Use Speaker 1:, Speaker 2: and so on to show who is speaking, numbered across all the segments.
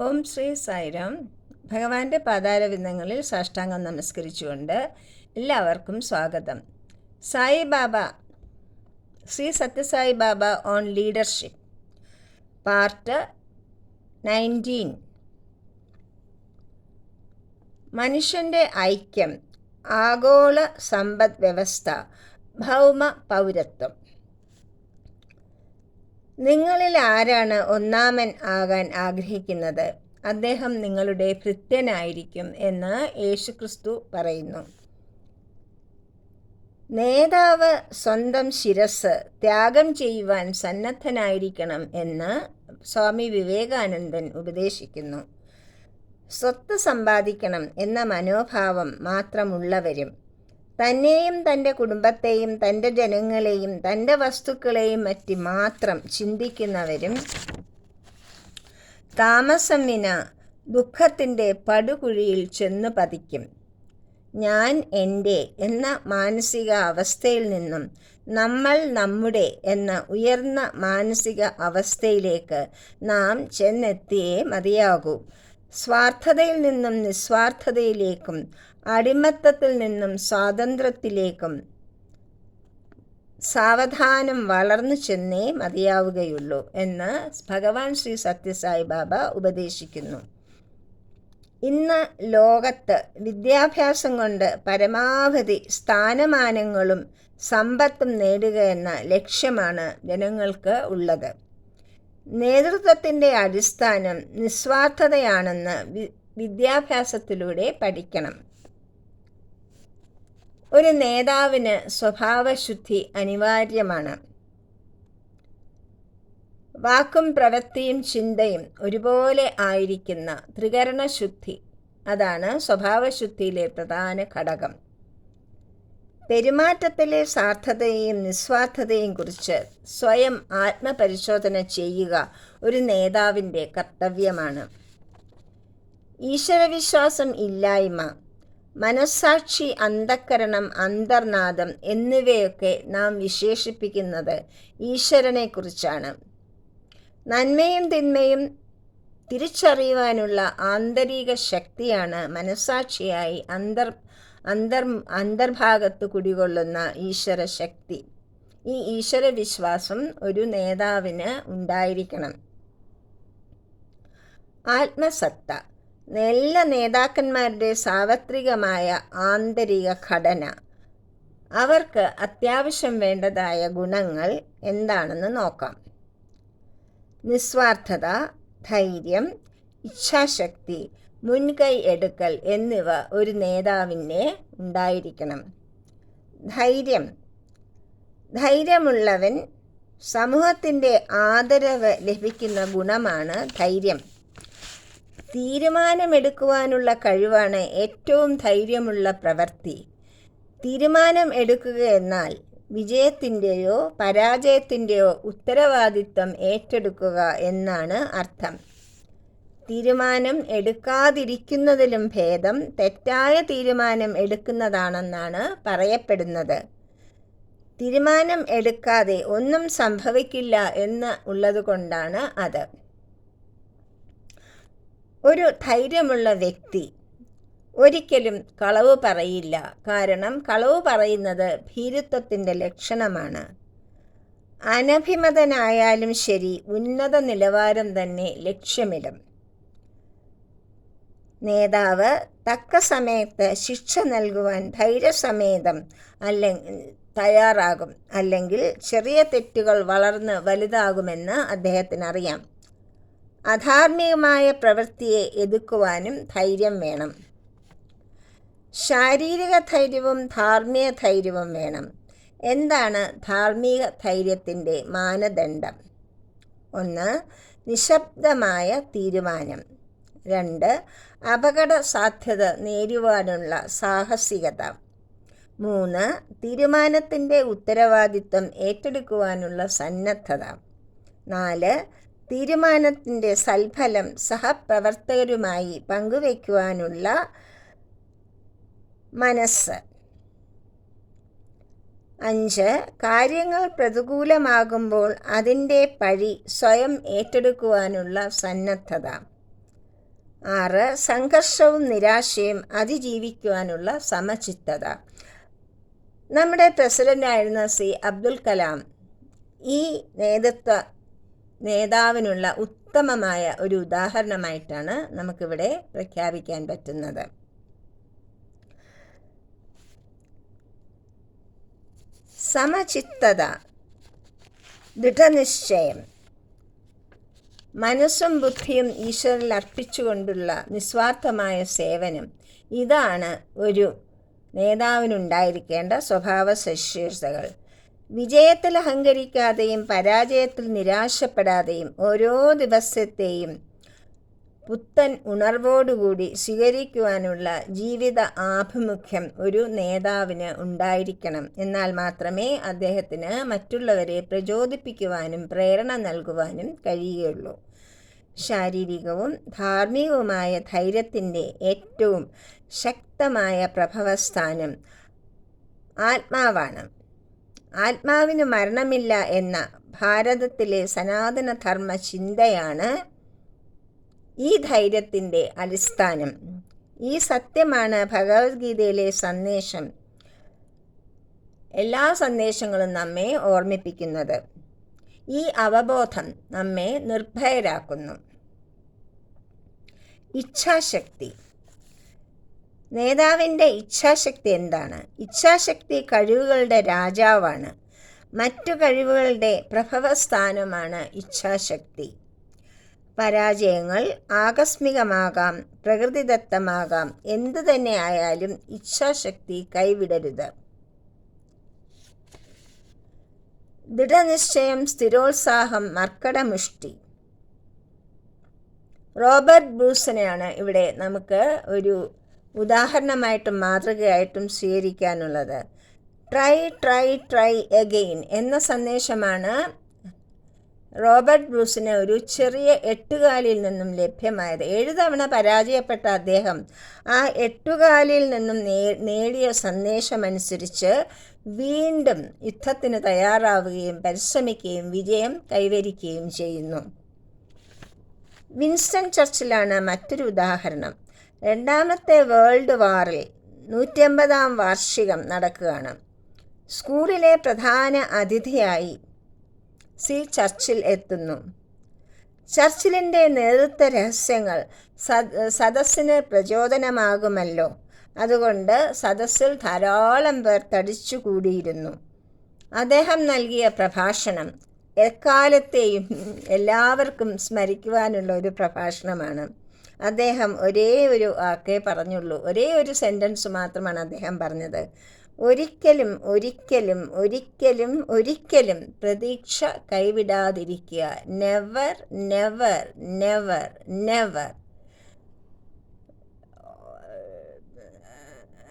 Speaker 1: ഓം ശ്രീ സൈരം. ഭഗവാന്റെ പാതാരവിന്ദങ്ങളിൽ സാഷ്ടാംഗം നമസ്കരിച്ചുകൊണ്ട് എല്ലാവർക്കും സ്വാഗതം. Sai Baba Shri Sathya Sai Baba on leadership. Part nineteen. മനുഷ്യന്റെ ഐക്യം ആഗോള സമ്പദ് വ്യവസ്ഥ ഭൗമ പൗരത്വം. നിങ്ങളിൽ ആരാണ് ഒന്നാമൻ ആകാൻ ആഗ്രഹിക്കുന്നത്? അദ്ദേഹം നിങ്ങളുടെ ഭൃത്യനായിരിക്കും എന്ന് യേശുക്രിസ്തു പറയുന്നു. നേതാവ് സ്വന്തം ശിരസ് ത്യാഗം ചെയ്യുവാൻ സന്നദ്ധനായിരിക്കണം എന്ന് സ്വാമി വിവേകാനന്ദൻ ഉപദേശിക്കുന്നു. സ്വത്ത് സമ്പാദിക്കണം എന്ന മനോഭാവം മാത്രമുള്ളവരും തന്നെയും തന്റെ കുടുംബത്തെയും തന്റെ ജനങ്ങളെയും തന്റെ വസ്തുക്കളെയും പറ്റി മാത്രം ചിന്തിക്കുന്നവരും താമസം വിന ദുഃഖത്തിന്റെ പടുകുഴിയിൽ ചെന്ന് പതിക്കും. ഞാൻ എന്റെ എന്ന മാനസിക അവസ്ഥയിൽ നിന്നും നമ്മൾ നമ്മുടെ എന്ന ഉയർന്ന മാനസിക അവസ്ഥയിലേക്ക് നാം ചെന്നെത്തിയേ മതിയാകൂ. സ്വാർത്ഥതയിൽ നിന്നും നിസ്വാർത്ഥതയിലേക്കും അടിമത്തത്തിൽ നിന്നും സ്വാതന്ത്ര്യത്തിലേക്കും സാവധാനം വളർന്നു ചെന്നേ മതിയാവുകയുള്ളൂ എന്ന് ഭഗവാൻ ശ്രീ സത്യസായി ബാബ ഉപദേശിക്കുന്നു. ഇന്ന് ലോകത്ത് വിദ്യാഭ്യാസം കൊണ്ട് പരമാവധി സ്ഥാനമാനങ്ങളും സമ്പത്തും നേടുക എന്ന ലക്ഷ്യമാണ് ജനങ്ങൾക്ക് ഉള്ളത്. നേതൃത്വത്തിന്റെ അടിസ്ഥാനം നിസ്വാർത്ഥതയാണെന്ന് വിദ്യാഭ്യാസത്തിലൂടെ പഠിക്കണം. ഒരു നേതാവിന് സ്വഭാവശുദ്ധി അനിവാര്യമാണ്. വാക്കും പ്രവൃത്തിയും ചിന്തയും ഒരുപോലെ ആയിരിക്കുന്ന ത്രികരണശുദ്ധി അതാണ് സ്വഭാവശുദ്ധിയിലെ പ്രധാന ഘടകം. പെരുമാറ്റത്തിലെ സാർത്ഥതയെയും നിസ്വാർത്ഥതയെയും കുറിച്ച് സ്വയം ആത്മപരിശോധന ചെയ്യുക ഒരു നേതാവിന്റെ കർത്തവ്യമാണ്. ഈശ്വരവിശ്വാസം ഇല്ലായ്മ മനസ്സാക്ഷി അന്ധക്കരണം അന്തർനാദം എന്നിവയൊക്കെ നാം വിശേഷിപ്പിക്കുന്നത് ഈശ്വരനെക്കുറിച്ചാണ്. നന്മയും തിന്മയും തിരിച്ചറിയുവാനുള്ള ആന്തരിക ശക്തിയാണ് മനസ്സാക്ഷിയായി അന്തർ അന്തർ അന്തർഭാഗത്ത് കുടികൊള്ളുന്ന ഈശ്വര ശക്തി ഈ ഈശ്വര വിശ്വാസം ഒരു നേതാവിന് ഉണ്ടായിരിക്കണം. ആത്മസത്ത. എല്ലാ നേതാക്കന്മാരുടെ സാർവത്രികമായ ആന്തരിക ഘടന. അവർക്ക് അത്യാവശ്യം വേണ്ടതായ ഗുണങ്ങൾ എന്താണെന്ന് നോക്കാം. നിസ്വാർത്ഥത ധൈര്യം ഇച്ഛാശക്തി മുൻകൈ എടുക്കൽ എന്നിവ ഒരു നേതാവിനെ ഉണ്ടായിരിക്കണം. ധൈര്യം. ധൈര്യമുള്ളവൻ സമൂഹത്തിന്റെ ആദരവ് ലഭിക്കുന്ന ഗുണമാണ് ധൈര്യം. തീരുമാനമെടുക്കുവാനുള്ള കഴിവാണ് ഏറ്റവും ധൈര്യമുള്ള പ്രവൃത്തി തീരുമാനം എടുക്കുക എന്നാൽ വിജയത്തിന്റെയോ പരാജയത്തിന്റെയോ ഉത്തരവാദിത്വം ഏറ്റെടുക്കുക എന്നാണ് അർത്ഥം. തീരുമാനം എടുക്കാതിരിക്കുന്നതിലും ഭേദം തെറ്റായ തീരുമാനം എടുക്കുന്നതാണെന്നാണ് പറയപ്പെടുന്നത്. തീരുമാനം എടുക്കാതെ ഒന്നും സംഭവിക്കില്ല എന്ന് ഉള്ളതുകൊണ്ടാണ് അത്. ഒരു ധൈര്യമുള്ള വ്യക്തി ഒരിക്കലും കളവ് പറയില്ല. കാരണം കളവ് പറയുന്നത് ഭീരുത്വത്തിന്റെ ലക്ഷണമാണ്. അനഭിമതനായാലും ശരി ഉന്നത നിലവാരം തന്നെ ലക്ഷ്യമിടും. നേതാവ് തക്ക സമയത്ത് ശിക്ഷ നൽകുവാൻ ധൈര്യസമേതം അല്ലെങ്കിൽ തയ്യാറാകും. അല്ലെങ്കിൽ ചെറിയ തെറ്റുകൾ വളർന്ന് വലുതാകുമെന്ന് അദ്ദേഹത്തിന് അറിയാം അധാർമികമായ പ്രവൃത്തിയെ എതിർക്കുവാനും ധൈര്യം വേണം. ശാരീരിക ധൈര്യവും ധാർമ്മിക ധൈര്യവും വേണം. എന്താണ് ധാർമ്മിക ധൈര്യത്തിന്റെ മാനദണ്ഡം? ഒന്ന് നിശബ്ദമായ തീരുമാനം. രണ്ട് അപകട സാധ്യത നേരിടുവാനുള്ള സാഹസികത. മൂന്ന് തീരുമാനത്തിന്റെ ഉത്തരവാദിത്വം ഏറ്റെടുക്കുവാനുള്ള സന്നദ്ധത. നാല് തീരുമാനത്തിന്റെ സൽഫലം സഹപ്രവർത്തകരുമായി പങ്കുവയ്ക്കുവാനുള്ള മനസ്സ്. അഞ്ച്. കാര്യങ്ങൾ പ്രതികൂലമാകുമ്പോൾ അതിന്റെ പഴി സ്വയം ഏറ്റെടുക്കുവാനുള്ള സന്നദ്ധത. ആറ്. സംഘർഷവും നിരാശയും അതിജീവിക്കുവാനുള്ള സമചിത്തത. നമ്മുടെ പ്രസിഡന്റായിരുന്ന സി അബ്ദുൽ കലാം ഈ നേതൃത്വ നേതാവിനുള്ള ഉത്തമമായ ഒരു ഉദാഹരണമായിട്ടാണ് നമുക്കിവിടെ പ്രഖ്യാപിക്കാൻ പറ്റുന്നത്. സമചിത്തത ദൃഢനിശ്ചയം മനസ്സും ബുദ്ധിയും ഈശ്വരൽ അർപ്പിച്ചുകൊണ്ടുള്ള നിസ്വാർത്ഥമായ സേവനം. ഇതാണ് ഒരു നേതാവിനുണ്ടായിരിക്കേണ്ട സ്വഭാവ സവിശേഷതകൾ വിജയത്തിൽ അഹങ്കരിക്കാതെയും പരാജയത്തിൽ നിരാശപ്പെടാതെയും ഓരോ ദിവസത്തെയും പുത്തൻ ഉണർവോടുകൂടി സ്വീകരിക്കുവാനുള്ള ജീവിത ആഭിമുഖ്യം ഒരു നേതാവിന് ഉണ്ടായിരിക്കണം. എന്നാൽ മാത്രമേ അദ്ദേഹത്തിന് മറ്റുള്ളവരെ പ്രചോദിപ്പിക്കുവാനും പ്രേരണ നൽകുവാനും കഴിയുകയുള്ളൂ. ശാരീരികവും ധാർമ്മികവുമായ ധൈര്യത്തിന്റെ ഏറ്റവും ശക്തമായ പ്രഭവസ്ഥാനം ആത്മാവാണ്. ആത്മാവിന് മരണമില്ല എന്ന ഭാരതത്തിലെ സനാതനധർമ്മ ചിന്തയാണ് ഈ ധൈര്യത്തിന്റെ അടിസ്ഥാനം. ഈ സത്യമാണ് ഭഗവത്ഗീതയിലെ സന്ദേശം. എല്ലാ സന്ദേശങ്ങളും നമ്മെ ഓർമ്മിപ്പിക്കുന്നത്. ഈ അവബോധം നമ്മെ നിർഭയരാക്കുന്നു. ഇച്ഛാശക്തി. നേതാവിന്റെ ഇച്ഛാശക്തി എന്താണ്? ഇച്ഛാശക്തി കഴിവുകളുടെ രാജാവാണ്. മറ്റു കഴിവുകളുടെ പ്രഭവസ്ഥാനമാണ് ഇച്ഛാശക്തി. പരാജയങ്ങൾ ആകസ്മികമാകാം പ്രകൃതിദത്തമാകാം. എന്തു തന്നെ ആയാലും ഇച്ഛാശക്തി കൈവിടരുത്. ദൃഢനിശ്ചയം സ്ഥിരോത്സാഹം മർക്കടമുഷ്ടി. റോബർട്ട് ബ്രൂസിനെയാണ് ഇവിടെ നമുക്ക് ഒരു ഉദാഹരണമായിട്ടും മാതൃകയായിട്ടും സ്വീകരിക്കാനുള്ളത്. ട്രൈ ട്രൈ ട്രൈ എഗെയിൻ എന്ന സന്ദേശമാണ് റോബർട്ട് ബ്രൂസിന് ഒരു ചെറിയ എട്ടുകാലിൽ നിന്നും ലഭ്യമായത്. ഏഴു തവണ പരാജയപ്പെട്ട അദ്ദേഹം ആ എട്ടുകാലിൽ നിന്നും നേടിയ സന്ദേശമനുസരിച്ച് വീണ്ടും യുദ്ധത്തിന് തയ്യാറാവുകയും പരിശ്രമിക്കുകയും വിജയം കൈവരിക്കുകയും ചെയ്യുന്നു. വിൻസ്റ്റൺ ചർച്ചിലാണ് മറ്റൊരു ഉദാഹരണം. രണ്ടാമത്തെ വേൾഡ് വാറിൽ നൂറ്റമ്പതാം വാർഷികം നടക്കുകയാണ്. സ്കൂളിലെ പ്രധാന അതിഥിയായി സി ചർച്ചിൽ എത്തുന്നു. ചർച്ചിലിന്റെ നേതൃത്വ രഹസ്യങ്ങൾ സദസ്സിന് പ്രചോദനമാകുമല്ലോ. അതുകൊണ്ട് സദസ്സിൽ ധാരാളം പേർ തടിച്ചു കൂടിയിരുന്നു അദ്ദേഹം നൽകിയ പ്രഭാഷണം എക്കാലത്തെയും എല്ലാവർക്കും സ്മരിക്കുവാനുള്ള ഒരു പ്രഭാഷണമാണ്. അദ്ദേഹം ഒരേ ഒരു വാക്കേ പറഞ്ഞുള്ളൂ. ഒരേ ഒരു സെന്റൻസ് മാത്രമാണ് അദ്ദേഹം പറഞ്ഞത്. ഒരിക്കലും ഒരിക്കലും ഒരിക്കലും ഒരിക്കലും പ്രതീക്ഷ കൈവിടാതിരിക്കുക. Never never never never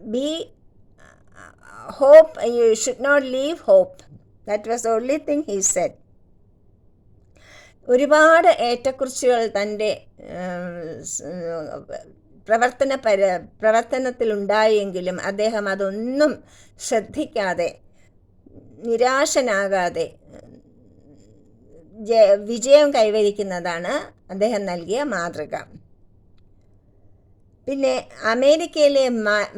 Speaker 1: be hope you should not leave hope that was only thing he said ഒരുപാട് ഏറ്റക്കുറിച്ചുകൾ തന്റെ പ്രവർത്തന പര പ്രവർത്തനത്തിലുണ്ടായെങ്കിലും അദ്ദേഹം അതൊന്നും ശ്രദ്ധിക്കാതെ നിരാശനാകാതെ വിജയം കൈവരിക്കുന്നതാണ് അദ്ദേഹം നൽകിയ മാതൃക. പിന്നെ അമേരിക്കയിലെ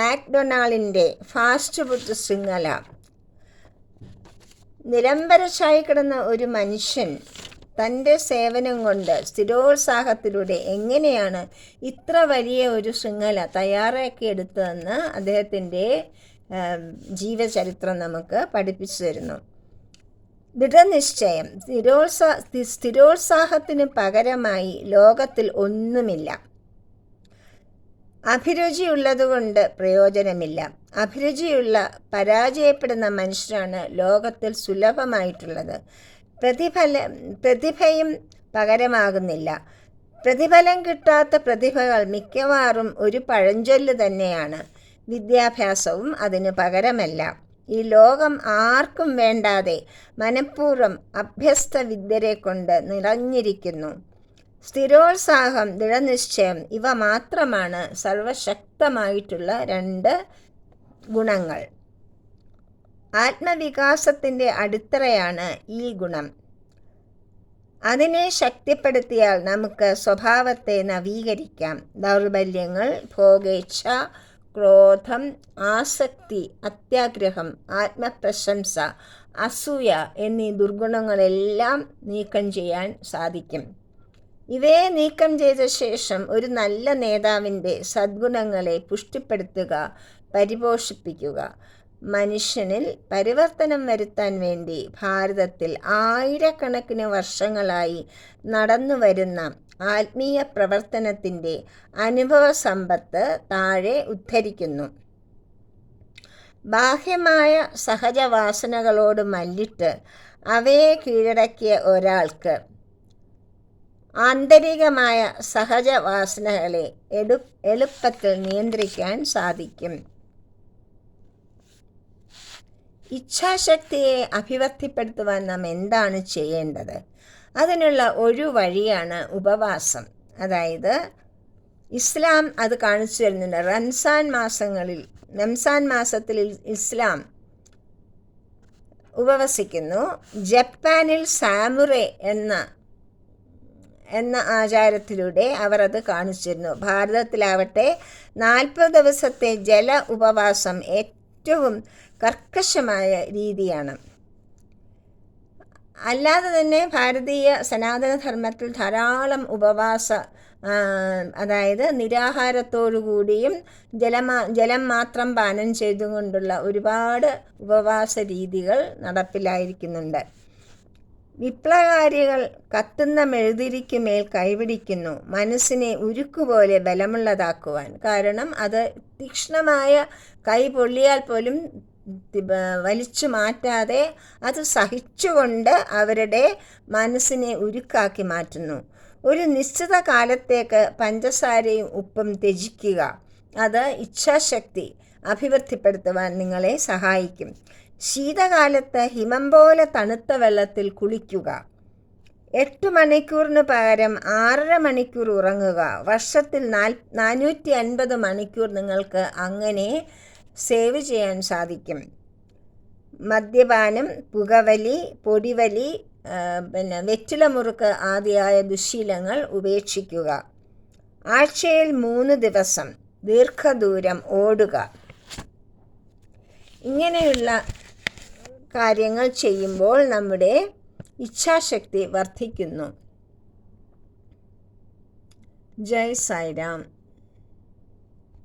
Speaker 1: മാക്ഡൊണാൾഡിന്റെ ഫാസ്റ്റ് ഫുഡ് ശൃംഖല. നിരന്തരശായി കിടന്ന ഒരു മനുഷ്യൻ തന്റെ സേവനം കൊണ്ട് സ്ഥിരോത്സാഹത്തിലൂടെ എങ്ങനെയാണ് ഇത്ര വലിയ ഒരു ശൃംഖല തയ്യാറാക്കിയെടുത്തതെന്ന് അദ്ദേഹത്തിന്റെ ജീവചരിത്രം നമുക്ക് പഠിപ്പിച്ചു തരുന്നു. ദൃഢനിശ്ചയം. സ്ഥിരോത്സാ സ്ഥിരോത്സാഹത്തിന് പകരമായി ലോകത്തിൽ ഒന്നുമില്ല. അഭിരുചിയുള്ളതുകൊണ്ട് പ്രയോജനമില്ല. അഭിരുചിയുള്ള പരാജയപ്പെടുന്ന മനുഷ്യരാണ് ലോകത്തിൽ സുലഭമായിട്ടുള്ളത്. പ്രതിഫല പ്രതിഭയും പകരമാകുന്നില്ല. പ്രതിഫലം കിട്ടാത്ത പ്രതിഭകൾ മിക്കവാറും ഒരു പഴഞ്ചൊല്ല് തന്നെയാണ്. വിദ്യാഭ്യാസവും അതിന് പകരമല്ല. ഈ ലോകം ആർക്കും വേണ്ടാതെ മനഃപൂർവം അഭ്യസ്ത വിദ്യരെ കൊണ്ട് നിറഞ്ഞിരിക്കുന്നു. സ്ഥിരോത്സാഹം ദൃഢനിശ്ചയം ഇവ മാത്രമാണ് സർവശക്തമായിട്ടുള്ള രണ്ട് ഗുണങ്ങൾ. ആത്മവികാസത്തിന്റെ അടിത്തറയാണ് ഈ ഗുണം. അതിനെ ശക്തിപ്പെടുത്തിയാൽ നമുക്ക് സ്വഭാവത്തെ നവീകരിക്കാം. ദൗർബല്യങ്ങൾ ഭോഗേച്ഛ ക്രോധം ആസക്തി അത്യാഗ്രഹം ആത്മപ്രശംസ അസൂയ എന്നീ ദുർഗുണങ്ങളെല്ലാം നീക്കം ചെയ്യാൻ സാധിക്കും. ഇവയെ നീക്കം ചെയ്ത ശേഷം ഒരു നല്ല നേതാവിന്റെ സദ്ഗുണങ്ങളെ പുഷ്ടിപ്പെടുത്തുക പരിപോഷിപ്പിക്കുക. മനുഷ്യനിൽ പരിവർത്തനം വരുത്താൻ വേണ്ടി ഭാരതത്തിൽ ആയിരക്കണക്കിന് വർഷങ്ങളായി നടന്നു വരുന്ന ആത്മീയ പ്രവർത്തനത്തിന്റെ അനുഭവ സമ്പത്ത് താഴെ ഉദ്ധരിക്കുന്നു. ബാഹ്യമായ സഹജവാസനകളോട് മല്ലിട്ട് അവയെ കീഴടക്കിയ ഒരാൾക്ക് ആന്തരികമായ സഹജവാസനകളെ എടു എളുപ്പത്തിൽ നിയന്ത്രിക്കാൻ സാധിക്കും. ഇച്ഛാശക്തിയെ അഭിവൃദ്ധിപ്പെടുത്തുവാൻ നാം എന്താണ് ചെയ്യേണ്ടത്? അതിനുള്ള ഒരു വഴിയാണ് ഉപവാസം. അതായത് ഇസ്ലാം അത് കാണിച്ചു തരുന്നുണ്ട്. റംസാൻ മാസങ്ങളിൽ റംസാൻ മാസത്തിൽ ഇസ്ലാം ഉപവസിക്കുന്നു. ജപ്പാനിൽ സാമുറെ എന്ന എന്ന ആചാരത്തിലൂടെ അവർ അത് കാണിച്ചിരുന്നു. ഭാരതത്തിലാവട്ടെ നാൽപ്പത് ദിവസത്തെ ജല ഉപവാസം ഏറ്റവും കർക്കശമായ രീതിയാണ്. അല്ലാതെ തന്നെ ഭാരതീയ സനാതനധർമ്മത്തിൽ ധാരാളം ഉപവാസ അതായത് നിരാഹാരത്തോടുകൂടിയും ജലമാ ജലം മാത്രം പാനം ചെയ്തുകൊണ്ടുള്ള ഒരുപാട് ഉപവാസ രീതികൾ നടപ്പിലായിരിക്കുന്നുണ്ട്. വിപ്ലവകാരികൾ കത്തുന്ന മെഴുതിരിക്ക് മേൽ കൈപിടിക്കുന്നു. മനസ്സിനെ ഉരുക്കുപോലെ ബലമുള്ളതാക്കുവാൻ. കാരണം അത് തീക്ഷ്ണമായ കൈ പൊള്ളിയാൽ പോലും വലിച്ചു മാറ്റാതെ അത് സഹിച്ചുകൊണ്ട് അവരുടെ മനസ്സിനെ ഉരുക്കാക്കി മാറ്റുന്നു. ഒരു നിശ്ചിത കാലത്തേക്ക് പഞ്ചസാരയും ഉപ്പും ത്യജിക്കുക. അത് ഇച്ഛാശക്തി അഭിവൃദ്ധിപ്പെടുത്തുവാൻ നിങ്ങളെ സഹായിക്കും. ശീതകാലത്ത് ഹിമം പോലെ തണുത്ത വെള്ളത്തിൽ കുളിക്കുക. എട്ട് മണിക്കൂറിന് പകരം ആറര മണിക്കൂർ ഉറങ്ങുക. വർഷത്തിൽ നാൽ നാനൂറ്റി അൻപത് മണിക്കൂർ നിങ്ങൾക്ക് അങ്ങനെ സേവ് ചെയ്യാൻ സാധിക്കും. മദ്യപാനം പുകവലി പൊടിവലി പിന്നെ വെറ്റില മുറുക്ക് ആദിയായ ദുശീലങ്ങൾ ഉപേക്ഷിക്കുക. ആഴ്ചയിൽ മൂന്ന് ദിവസം ദീർഘദൂരം ഓടുക. ഇങ്ങനെയുള്ള കാര്യങ്ങൾ ചെയ്യുമ്പോൾ നമ്മുടെ ഇച്ഛാശക്തി വർദ്ധിക്കുന്നു. ജയ് സായിരാം.